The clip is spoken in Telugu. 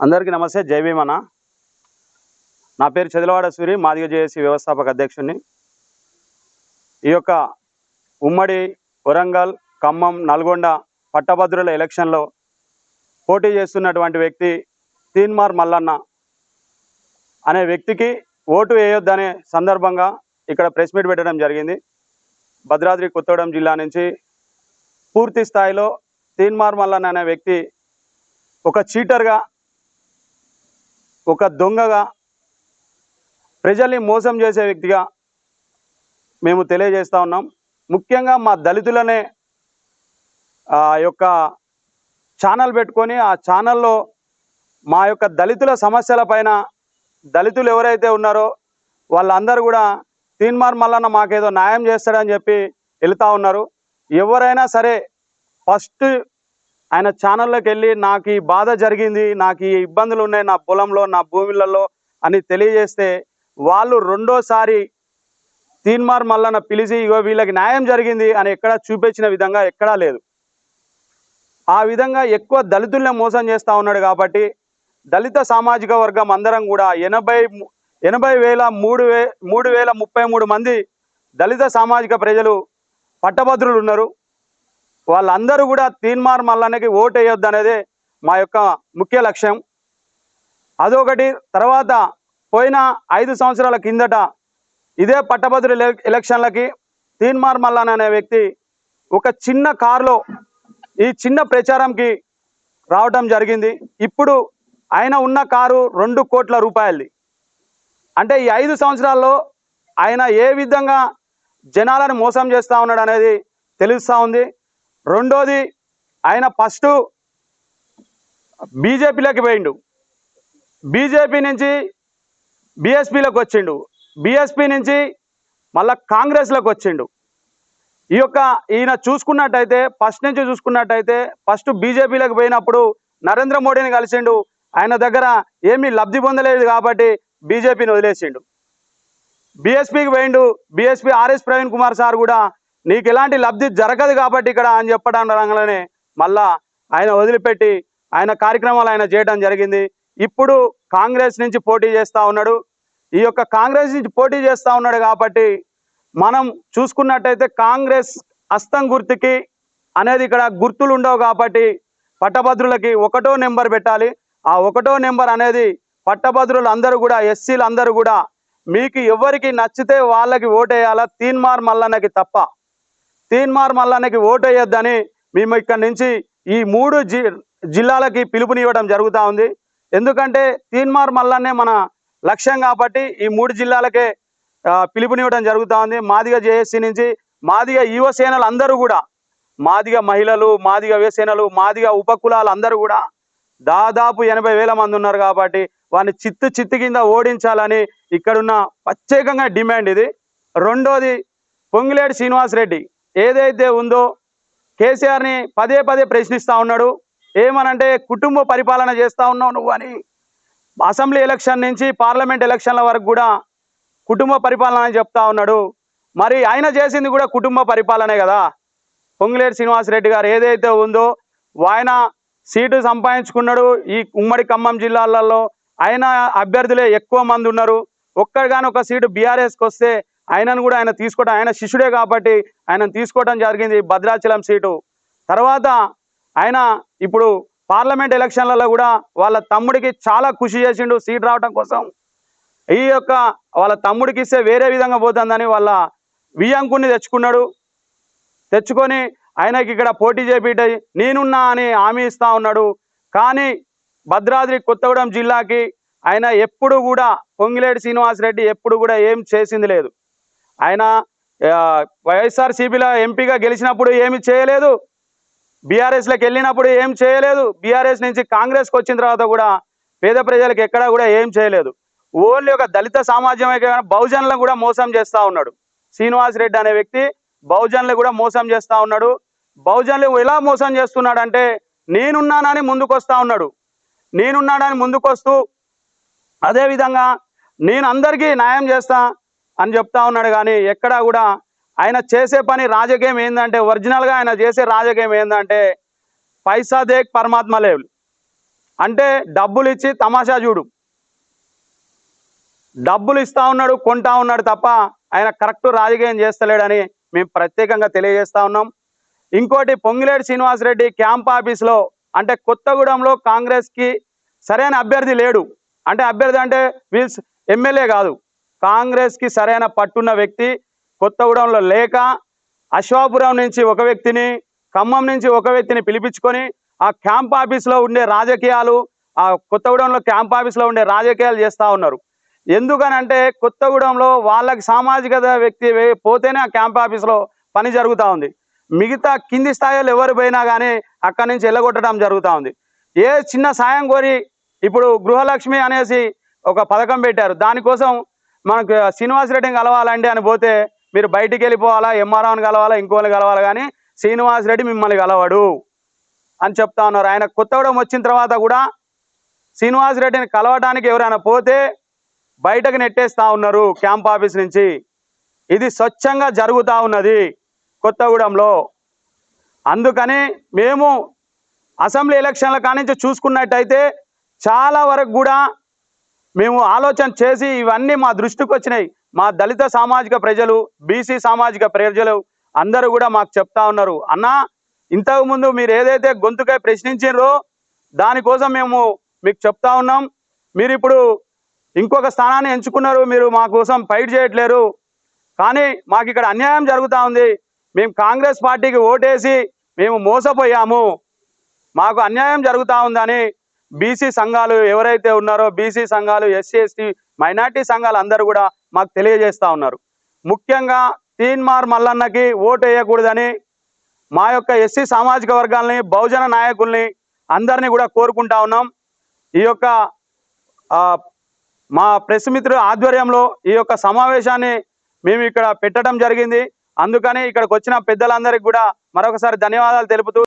అందరికీ నమస్తే జై భీమన్న. నా పేరు చదిలవాడ సూరి మాదిగ జేఏసీ వ్యవస్థాపక అధ్యక్షుడిని ఈ యొక్క ఉమ్మడి వరంగల్ ఖమ్మం నల్గొండ పట్టభద్రుల ఎలక్షన్లో పోటీ చేస్తున్నటువంటి వ్యక్తి తీన్మార్ మల్లన్న అనే వ్యక్తికి ఓటు వేయొద్దనే సందర్భంగా ఇక్కడ ప్రెస్ మీట్ పెట్టడం జరిగింది. భద్రాద్రి కొత్తగూడెం జిల్లా నుంచి పూర్తి స్థాయిలో తీన్మార్ మల్లన్న అనే వ్యక్తి ఒక చీటర్గా ఒక దొంగగా ప్రజల్ని మోసం చేసే వ్యక్తిగా మేము తెలియజేస్తూ ఉన్నాం. ముఖ్యంగా మా దళితులనే ఆ యొక్క ఛానల్ పెట్టుకొని ఆ ఛానల్లో మా యొక్క దళితుల సమస్యల పైన దళితులు ఎవరైతే ఉన్నారో వాళ్ళందరూ కూడా తీన్మార్ మల్లన్న మాకేదో న్యాయం చేస్తాడని చెప్పి వెళుతూ ఉన్నారు. ఎవరైనా సరే ఫస్ట్ ఆయన ఛానల్లోకి వెళ్ళి నాకు ఈ బాధ జరిగింది నాకు ఈ ఇబ్బందులు ఉన్నాయి నా పొలంలో నా భూములలో అని తెలియజేస్తే వాళ్ళు రెండోసారి తీన్మార్ మల్లన్న పిలిచి ఇగో వీళ్ళకి న్యాయం జరిగింది అని ఎక్కడా చూపించిన విధంగా ఎక్కడా లేదు. ఆ విధంగా ఎక్కువ దళితుల్ని మోసం చేస్తూ ఉన్నాడు కాబట్టి దళిత సామాజిక వర్గం అందరం కూడా ఎనభై ఎనభై వేల మూడు వే మూడు వేల ముప్పై మూడు మంది దళిత సామాజిక ప్రజలు పట్టభద్రులు ఉన్నారు. వాళ్ళందరూ కూడా తీన్మార్ మల్లన్నకి ఓటు వేయొద్దు అనేది మా యొక్క ముఖ్య లక్ష్యం. అదొకటి. తర్వాత పోయిన ఐదు సంవత్సరాల కిందట ఇదే పట్టభద్రుల ఎలక్షన్లకి తీన్మార్ మల్లన్న అనే వ్యక్తి ఒక చిన్న కారులో ఈ చిన్న ప్రచారంకి రావటం జరిగింది. ఇప్పుడు ఆయన ఉన్న కారు రెండు కోట్ల రూపాయలది. అంటే ఈ ఐదు సంవత్సరాల్లో ఆయన ఏ విధంగా జనాలను మోసం చేస్తూ ఉన్నాడు అనేది తెలుస్తూ ఉంది. రెండోది ఆయన ఫస్ట్ బీజేపీలోకి పోయిండు. బీజేపీ నుంచి బీఎస్పీలోకి వచ్చిండు. బీఎస్పీ నుంచి మళ్ళా కాంగ్రెస్లోకి వచ్చిండు. ఈ యొక్క ఈయన చూసుకున్నట్టయితే ఫస్ట్ నుంచి చూసుకున్నట్టయితే ఫస్ట్ బీజేపీలోకి పోయినప్పుడు నరేంద్ర మోడీని కలిసిండు. ఆయన దగ్గర ఏమీ లబ్ధి పొందలేదు కాబట్టి బీజేపీని వదిలేసిండు. బీఎస్పీకి పోయిండు. BSP R S Praveen Kumar sir కూడా నీకు ఎలాంటి లబ్ధి జరగదు కాబట్టి ఇక్కడ అని చెప్పడం రంగంలోనే మళ్ళా ఆయన వదిలిపెట్టి ఆయన కార్యక్రమాలు ఆయన చేయడం జరిగింది. ఇప్పుడు కాంగ్రెస్ నుంచి పోటీ చేస్తూ ఉన్నాడు. ఈ యొక్క కాంగ్రెస్ నుంచి పోటీ చేస్తూ ఉన్నాడు కాబట్టి మనం చూసుకున్నట్టయితే కాంగ్రెస్ హస్తం గుర్తుకి అనేది ఇక్కడ గుర్తులు ఉండవు కాబట్టి పట్టభద్రులకి ఒకటో నెంబర్ పెట్టాలి. ఆ ఒకటో నెంబర్ అనేది పట్టభద్రులు అందరూ కూడా ఎస్సీలు అందరూ కూడా మీకు ఎవరికి నచ్చితే వాళ్ళకి ఓటేయాలా? తీన్మార్ మల్లన్నకి తప్ప. తీన్మార్ మల్లన్నకి వేయొద్దని మేము ఇక్కడి నుంచి ఈ మూడు జి జిల్లాలకి పిలుపునివ్వడం జరుగుతూ ఉంది. ఎందుకంటే తీన్మార్ మల్లన్నే మన లక్ష్యం కాబట్టి ఈ మూడు జిల్లాలకే పిలుపునివ్వడం జరుగుతూ ఉంది. మాదిగ జేఏసీ నుంచి మాదిగ యువ సేనలు అందరూ కూడా మాదిగ మహిళలు మాదిగ యువసేనలు మాదిగ ఉపకులాలు అందరూ కూడా దాదాపు ఎనభై వేల మంది ఉన్నారు కాబట్టి వారిని చిత్తు చిత్తు కింద ఓడించాలని ఇక్కడున్న ప్రత్యేకంగా డిమాండ్ ఇది. రెండోది పొంగిలేడు శ్రీనివాస్ రెడ్డి. ఏదైతే ఉందో కేసీఆర్ని పదే పదే ప్రశ్నిస్తూ ఉన్నాడు. ఏమనంటే కుటుంబ పరిపాలన చేస్తూ ఉన్నావు నువ్వు అని. అసెంబ్లీ ఎలక్షన్ నుంచి పార్లమెంట్ ఎలక్షన్ల వరకు కూడా కుటుంబ పరిపాలన అని చెప్తా ఉన్నాడు. మరి ఆయన చేసింది కూడా కుటుంబ పరిపాలనే కదా. పొంగులేటి శ్రీనివాసరెడ్డి గారు ఏదైతే ఉందో ఆయన సీటు సంపాదించుకున్నాడు ఈ ఉమ్మడి ఖమ్మం జిల్లాలలో. ఆయన అభ్యర్థులే ఎక్కువ మంది ఉన్నారు. ఒక్కడిగాని ఒక సీటు బీఆర్ఎస్కి వస్తే ఆయనను కూడా ఆయన తీసుకోవడం ఆయన శిష్యుడే కాబట్టి ఆయనను తీసుకోవడం జరిగింది భద్రాచలం సీటు. తర్వాత ఆయన ఇప్పుడు పార్లమెంట్ ఎలక్షన్లలో కూడా వాళ్ళ తమ్ముడికి చాలా కృషి చేసిండు సీట్ రావడం కోసం. ఈ యొక్క వాళ్ళ తమ్ముడికి ఇస్తే వేరే విధంగా పోతుందని వాళ్ళ వియ్యంకుని తెచ్చుకున్నాడు. తెచ్చుకొని ఆయనకి ఇక్కడ పోటీ చేపిట నేనున్నా అని హామీ ఇస్తా ఉన్నాడు. కానీ భద్రాద్రి కొత్తగూడెం జిల్లాకి ఆయన ఎప్పుడు కూడా పొంగిలేటి శ్రీనివాసరెడ్డి ఎప్పుడు కూడా ఏం చేసింది లేదు. ఆయన వైఎస్ఆర్సీపీలో ఎంపీగా గెలిచినప్పుడు ఏమి చేయలేదు. బీఆర్ఎస్లోకి వెళ్ళినప్పుడు ఏం చేయలేదు. బీఆర్ఎస్ నుంచి కాంగ్రెస్కి వచ్చిన తర్వాత కూడా పేద ప్రజలకు ఎక్కడా కూడా ఏం చేయలేదు. ఓన్లీ ఒక దళిత సామాజ్యమే బహుజనులను కూడా మోసం చేస్తూ ఉన్నాడు. శ్రీనివాస్ రెడ్డి అనే వ్యక్తి బహుజనులు కూడా మోసం చేస్తూ ఉన్నాడు. బహుజనులు ఎలా మోసం చేస్తున్నాడు అంటే నేనున్నానని ముందుకొస్తా ఉన్నాడు. నేనున్నానని ముందుకొస్తూ అదేవిధంగా నేను అందరికీ న్యాయం చేస్తా అని చెప్తా ఉన్నాడు కానీ ఎక్కడా కూడా ఆయన చేసే పని రాజకీయం ఏంటంటే ఒరిజినల్గా ఆయన చేసే రాజకీయం ఏంటంటే పైసా దేక్ పరమాత్మ లేవు. అంటే డబ్బులు ఇచ్చి తమాషా చూడు. డబ్బులు ఇస్తా ఉన్నాడు కొంటా ఉన్నాడు తప్ప ఆయన కరెక్ట్ రాజకీయం చేస్తలేడని మేము ప్రత్యేకంగా తెలియజేస్తా ఉన్నాం. ఇంకోటి పొంగిలేడు శ్రీనివాసరెడ్డి క్యాంప్ ఆఫీస్లో అంటే కొత్తగూడెంలో కాంగ్రెస్కి సరైన అభ్యర్థి లేడు. అంటే అభ్యర్థి అంటే వీల్స్ ఎమ్మెల్యే కాదు. కాంగ్రెస్కి సరైన పట్టున్న వ్యక్తి కొత్తగూడెంలో లేక అశ్వాపురం నుంచి ఒక వ్యక్తిని ఖమ్మం నుంచి ఒక వ్యక్తిని పిలిపించుకొని ఆ క్యాంప్ ఆఫీస్లో ఉండే రాజకీయాలు ఆ కొత్తగూడెంలో క్యాంప్ ఆఫీస్లో ఉండే రాజకీయాలు చేస్తూ ఉన్నారు. ఎందుకనంటే కొత్తగూడెంలో వాళ్ళకి సామాజిక వ్యక్తి పోతేనే ఆ క్యాంప్ ఆఫీస్లో పని జరుగుతూ ఉంది. మిగతా కింది స్థాయిలో ఎవరు పోయినా కానీ అక్కడి నుంచి వెళ్ళగొట్టడం జరుగుతూ ఉంది. ఏ చిన్న సాయం కోరి ఇప్పుడు గృహలక్ష్మి అనేసి ఒక పథకం పెట్టారు. దానికోసం మనకు శ్రీనివాసరెడ్డిని కలవాలండి అని పోతే మీరు బయటికి వెళ్ళిపోవాలా ఎంఆర్ఓని కలవాలా ఇంకోని కలవాలా కానీ శ్రీనివాసరెడ్డి మిమ్మల్ని కలవడు అని చెప్తా ఉన్నారు. ఆయన కొత్తగూడెం వచ్చిన తర్వాత కూడా శ్రీనివాసరెడ్డిని కలవడానికి ఎవరైనా పోతే బయటకు నెట్టేస్తా ఉన్నారు క్యాంప్ ఆఫీస్ నుంచి. ఇది స్వచ్ఛంగా జరుగుతూ ఉన్నది కొత్తగూడెంలో. అందుకని మేము అసెంబ్లీ ఎలక్షన్ల కానించి చూసుకున్నట్టయితే చాలా వరకు కూడా మేము ఆలోచన చేసి ఇవన్నీ మా దృష్టికి వచ్చినాయి. మా దళిత సామాజిక ప్రజలు బీసీ సామాజిక ప్రజలు అందరూ కూడా మాకు చెప్తా ఉన్నారు. అన్నా ఇంతకుముందు మీరు ఏదైతే గొంతుకై ప్రశ్నించారో దానికోసం మేము మీకు చెప్తా ఉన్నాం. మీరు ఇప్పుడు ఇంకొక స్థానాన్ని ఎంచుకున్నారు. మీరు మా కోసం ఫైట్ చేయట్లేరు. కానీ మాకు ఇక్కడ అన్యాయం జరుగుతూ ఉంది. మేము కాంగ్రెస్ పార్టీకి ఓటేసి మేము మోసపోయాము. మాకు అన్యాయం జరుగుతూ ఉందని బీసీ సంఘాలు ఎవరైతే ఉన్నారో బీసీ సంఘాలు ఎస్సీ ఎస్టీ మైనార్టీ సంఘాలు అందరూ కూడా మాకు తెలియజేస్తా ఉన్నారు. ముఖ్యంగా తీన్మార్ మల్లన్నకి ఓటు వేయకూడదని మా యొక్క ఎస్సీ సామాజిక వర్గాల్ని బహుజన నాయకుల్ని అందరినీ కూడా కోరుకుంటా ఉన్నాం. ఈ యొక్క మా ప్రెస్ మిత్రుల ఆధ్వర్యంలో ఈ యొక్క సమావేశాన్ని మేము ఇక్కడ పెట్టడం జరిగింది. అందుకని ఇక్కడికి వచ్చిన పెద్దలందరికీ కూడా మరొకసారి ధన్యవాదాలు తెలుపుతూ